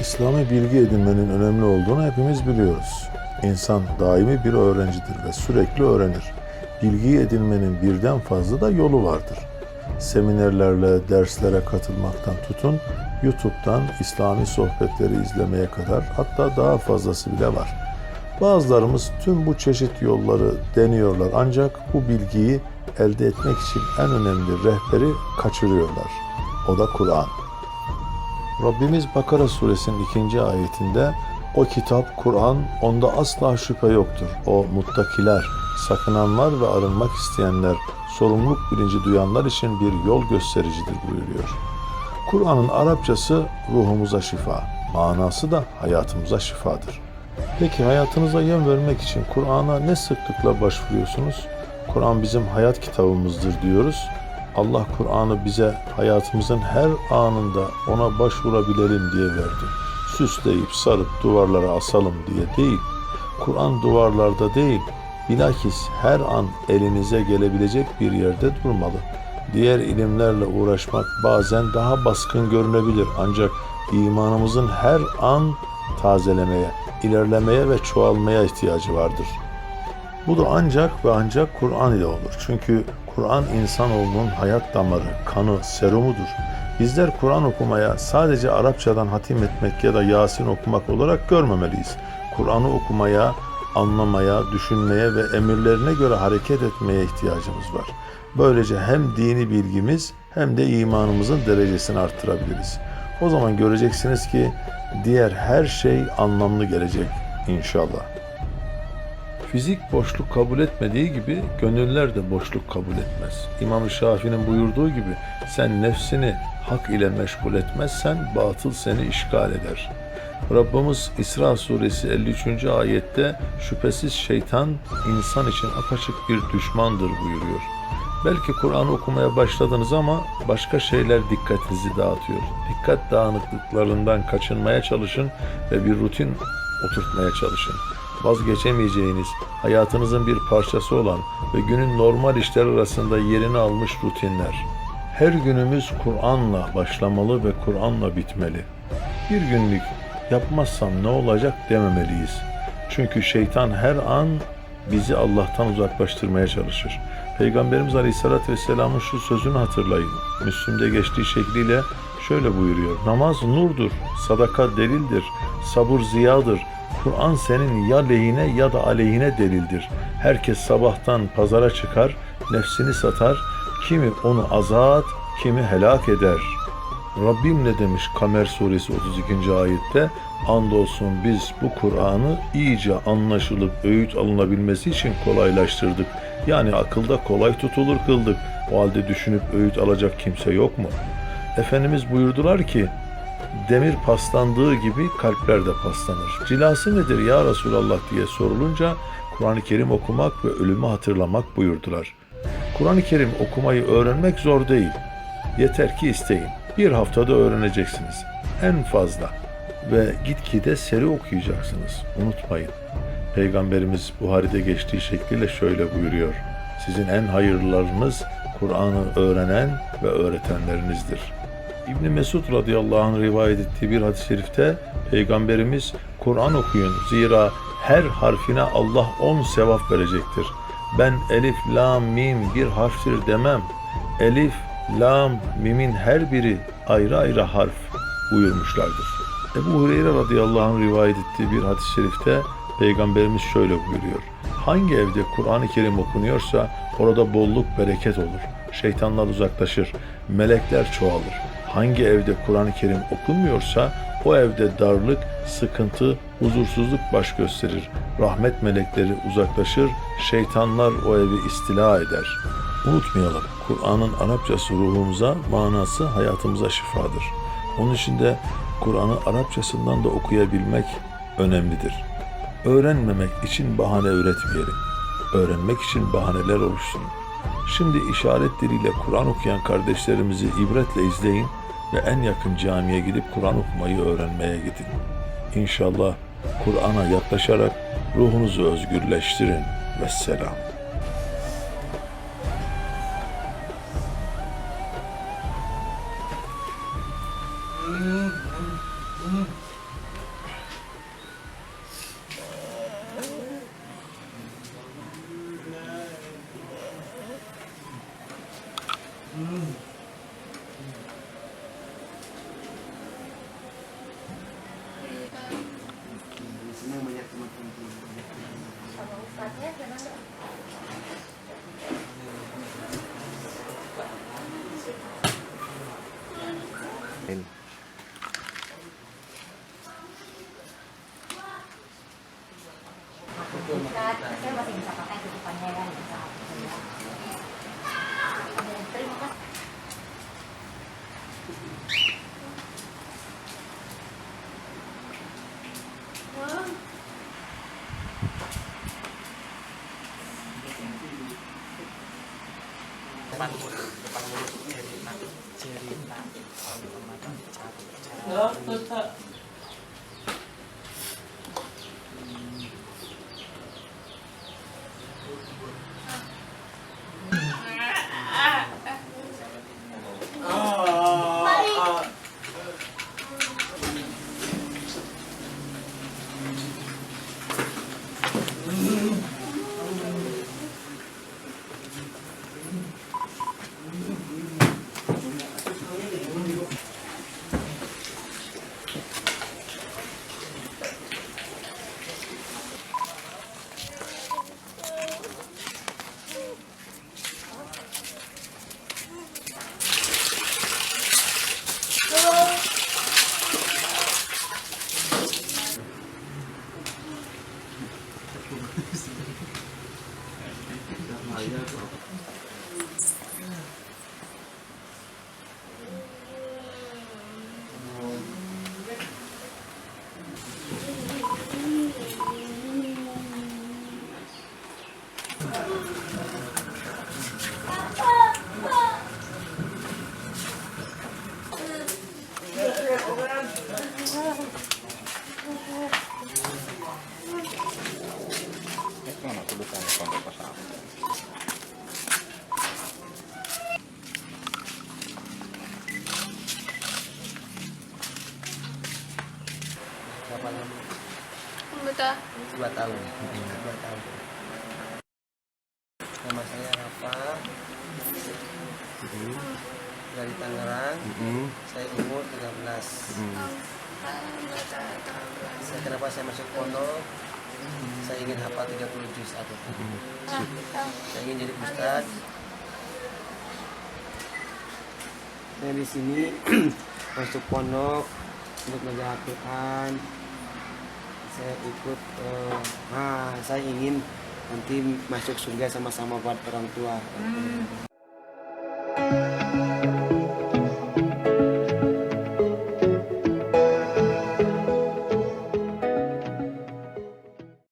İslami bilgi edinmenin önemli olduğunu hepimiz biliyoruz. İnsan daimi bir öğrencidir ve sürekli öğrenir. Bilgi edinmenin birden fazla da yolu vardır. Seminerlerle derslere katılmaktan tutun, YouTube'dan İslami sohbetleri izlemeye kadar hatta daha fazlası bile var. Bazılarımız tüm bu çeşit yolları deniyorlar ancak bu bilgiyi elde etmek için en önemli rehberi kaçırıyorlar. O da Kur'an. Rabbimiz Bakara suresinin ikinci ayetinde o kitap Kur'an onda asla şüphe yoktur. O muttakiler, sakınanlar ve arınmak isteyenler, sorumluluk bilinci duyanlar için bir yol göstericidir buyuruyor. Kur'an'ın Arapçası ruhumuza şifa, manası da hayatımıza şifadır. Peki hayatınıza yön vermek için Kur'an'a ne sıklıkla başvuruyorsunuz? Kur'an bizim hayat kitabımızdır diyoruz. Allah Kur'an'ı bize hayatımızın her anında ona başvurabilelim diye verdi. Süsleyip sarıp duvarlara asalım diye değil. Kur'an duvarlarda değil, bilakis her an elinize gelebilecek bir yerde durmalı. Diğer ilimlerle uğraşmak bazen daha baskın görünebilir ancak imanımızın her an tazelemeye, ilerlemeye ve çoğalmaya ihtiyacı vardır. Bu da ancak ve ancak Kur'an ile olur. Çünkü Kur'an insanoğlunun hayat damarı, kanı, serumudur. Bizler Kur'an okumaya sadece Arapçadan hatim etmek ya da Yasin okumak olarak görmemeliyiz. Kur'an'ı okumaya, anlamaya, düşünmeye ve emirlerine göre hareket etmeye ihtiyacımız var. Böylece hem dini bilgimiz hem de imanımızın derecesini arttırabiliriz. O zaman göreceksiniz ki diğer her şey anlamlı gelecek inşallah. Fizik boşluk kabul etmediği gibi gönüller de boşluk kabul etmez. İmam Şafii'nin buyurduğu gibi sen nefsini hak ile meşgul etmezsen batıl seni işgal eder. Rabbimiz İsra suresi 53. ayette şüphesiz şeytan insan için apaçık bir düşmandır buyuruyor. Belki Kur'an okumaya başladınız ama başka şeyler dikkatinizi dağıtıyor. Dikkat dağınıklıklarından kaçınmaya çalışın ve bir rutin oturtmaya çalışın vazgeçemeyeceğiniz, hayatınızın bir parçası olan ve günün normal işler arasında yerini almış rutinler. Her günümüz Kur'an'la başlamalı ve Kur'an'la bitmeli. Bir günlük yapmazsam ne olacak dememeliyiz. Çünkü şeytan her an bizi Allah'tan uzaklaştırmaya çalışır. Peygamberimiz Aleyhisselatü Vesselam'ın şu sözünü hatırlayın. Müslüm'de geçtiği şekliyle şöyle buyuruyor. Namaz nurdur, sadaka delildir, sabır ziyadır, Kur'an senin ya lehine ya da aleyhine delildir. Herkes sabahtan pazara çıkar, nefsini satar, kimi onu azat, kimi helak eder. Rabbim ne demiş Kamer suresi 32. ayette? Andolsun biz bu Kur'an'ı iyice anlaşılıp öğüt alınabilmesi için kolaylaştırdık. Yani akılda kolay tutulur kıldık. O halde düşünüp öğüt alacak kimse yok mu? Efendimiz buyurdular ki, demir paslandığı gibi kalpler de paslanır. Cilası nedir ya Resulallah diye sorulunca Kur'an-ı Kerim okumak ve ölümü hatırlamak buyurdular. Kur'an-ı Kerim okumayı öğrenmek zor değil. Yeter ki isteyin. Bir haftada öğreneceksiniz. En fazla. Ve gitgide seri okuyacaksınız. Unutmayın. Peygamberimiz Buhari'de geçtiği şekliyle şöyle buyuruyor. Sizin en hayırlılarınız Kur'an'ı öğrenen ve öğretenlerinizdir. İbni Mesud radıyallahu anh rivayet ettiği bir hadis-i şerifte Peygamberimiz Kur'an okuyun zira her harfine Allah on sevap verecektir. Ben elif, lam, mim bir harftir demem. Elif, lam, mimin her biri ayrı ayrı harf buyurmuşlardır. Ebu Hureyre radıyallahu anh rivayet ettiği bir hadis-i şerifte Peygamberimiz şöyle buyuruyor. Hangi evde Kur'an-ı Kerim okunuyorsa orada bolluk bereket olur. Şeytanlar uzaklaşır, melekler çoğalır. Hangi evde Kur'an-ı Kerim okunmuyorsa o evde darlık, sıkıntı, huzursuzluk baş gösterir. Rahmet melekleri uzaklaşır, şeytanlar o evi istila eder. Unutmayalım, Kur'an'ın Arapçası ruhumuza, manası hayatımıza şifadır. Onun için de Kur'an'ı Arapçasından da okuyabilmek önemlidir. Öğrenmemek için bahane üretmeyelim. Öğrenmek için bahaneler oluşturun. Şimdi işaret diliyle Kur'an okuyan kardeşlerimizi ibretle izleyin ve en yakın camiye gidip Kur'an okumayı öğrenmeye gidin. İnşallah Kur'an'a yaklaşarak ruhunuzu özgürleştirin. Vesselam. natin. Kasi masinsa pa kayo sa pangyayari. Nữa. Betul. dua tahun. Dua tahun. Nama saya Rafa. Dari Tangerang. Saya umur 13 saya kenapa saya masuk pondok? Saya ingin hafal 30 juz atau saya ingin jadi ustad saya di sini masuk pondok untuk belajar Al-Quran saya ikut eh, nah saya ingin nanti masuk surga sama-sama buat orang tua